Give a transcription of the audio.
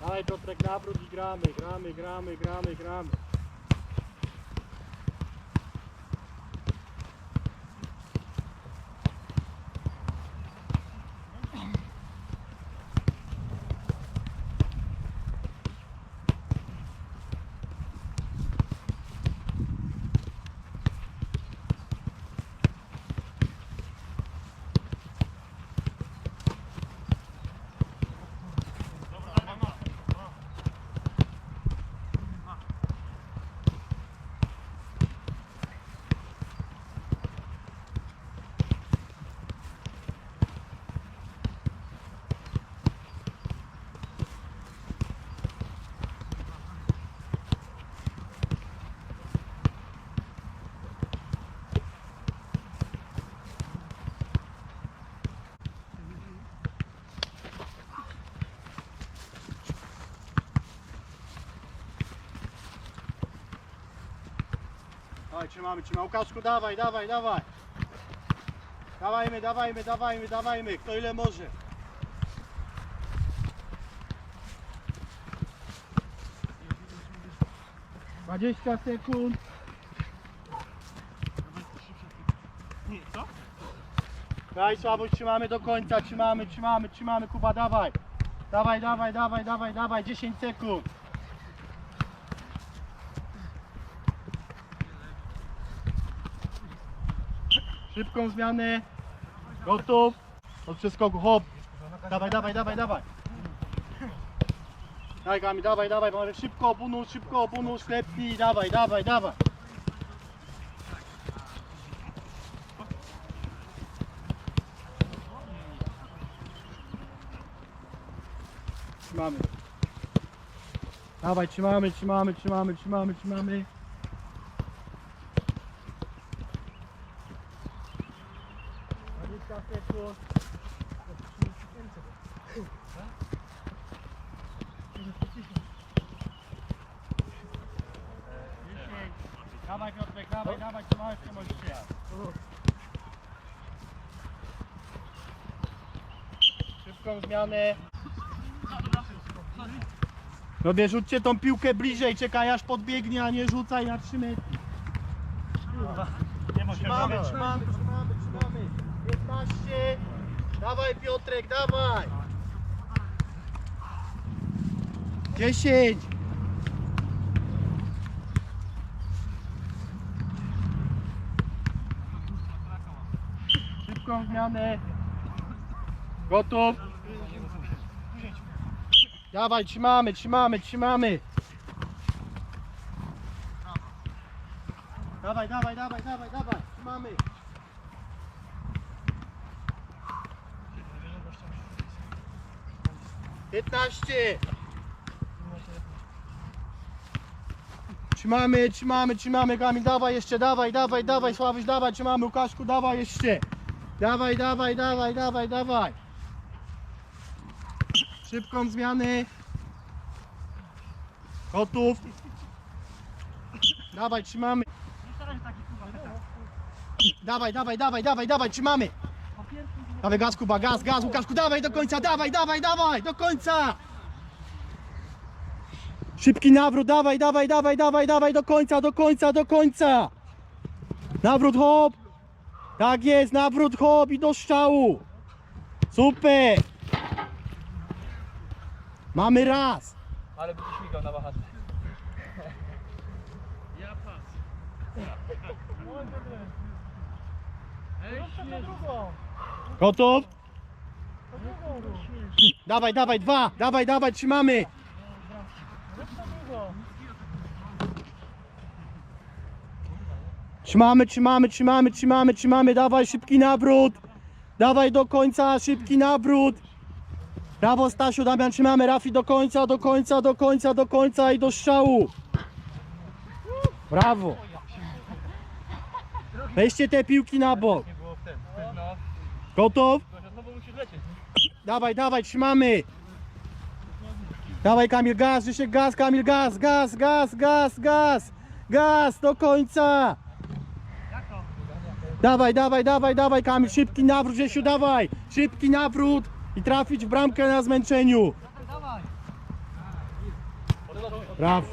Dawaj Piotrek nawrót i gramy, gramy, gramy, gramy, gramy. Dawaj, trzymamy, trzymamy. Łukaszku, dawaj, dawaj, dawaj. Dawajmy, dawajmy, dawajmy, dawajmy. Kto ile może. Dwadzieścia sekund. Daj słabość, trzymamy do końca, trzymamy, trzymamy, trzymamy, Kuba, dawaj. Dawaj, dawaj, dawaj, dawaj, dawaj, 10 sekund. Szybką zmianę. Gotów. Od przeskoku, hop. Dawaj, dawaj, dawaj, dawaj. Daj Kamil, dawaj, dawaj, może szybko obunóż, szybko obunóż, lepiej, dawaj, dawaj, dawaj. Trzymamy. Dawaj, trzymamy, trzymamy, trzymamy, trzymamy, trzymamy. Dawaj Piotrek, dawaj, dawaj, trzymałeś się możecie. Szybką zmianę. Robię, rzućcie tą piłkę bliżej, czekaj aż podbiegnie, a nie rzucaj na 3 metry. Trzymamy, trzymamy, trzymamy, trzymamy. 15. Dawaj Piotrek, dawaj. 10. Zmianę. Gotów. Dawaj, trzymamy, trzymamy, trzymamy. Dawaj, dawaj, dawaj, dawaj, dawaj, trzymamy. Piętnaście. Trzymamy, trzymamy, trzymamy, Kamil, dawaj jeszcze, dawaj, dawaj, dawaj, Sławyś, dawaj, trzymamy, Łukaszku, dawaj jeszcze. Dawaj, dawaj, dawaj, dawaj, dawaj. Szybką zmianę. Gotów. Dawaj, trzymamy. Dawaj, dawaj, dawaj, dawaj, dawaj, trzymamy. Dawaj gaz, Kuba, gaz, gaz, Łukaszku, dawaj do końca, dawaj, dawaj, dawaj, do końca. Szybki nawrót, dawaj, dawaj, dawaj, dawaj, dawaj, do końca, do końca, do końca. Nawrót, hop. Tak jest, nawrót, hop i do strzału. Super. Mamy raz. Ale by ci śmigał na wahadle. Gotów? Dawaj, dawaj, dwa, dawaj, dawaj, trzymamy. Trzymamy, trzymamy, trzymamy, trzymamy, trzymamy, dawaj, szybki nawrót. Dawaj do końca, szybki nawrót. Brawo Stasiu, Damian, trzymamy, Rafi do końca, do końca, do końca, do końca i do strzału. Brawo. Weźcie te piłki na bok. Gotów? Dawaj, dawaj, trzymamy. Dawaj Kamil, gaz, Grzesiek, gaz, Kamil, gaz, gaz, gaz, gaz, gaz, gaz, do końca. Dawaj, dawaj, dawaj, dawaj Kamil, szybki nawrót, Grzesiu, dawaj, szybki nawrót i trafić w bramkę na zmęczeniu. Raf,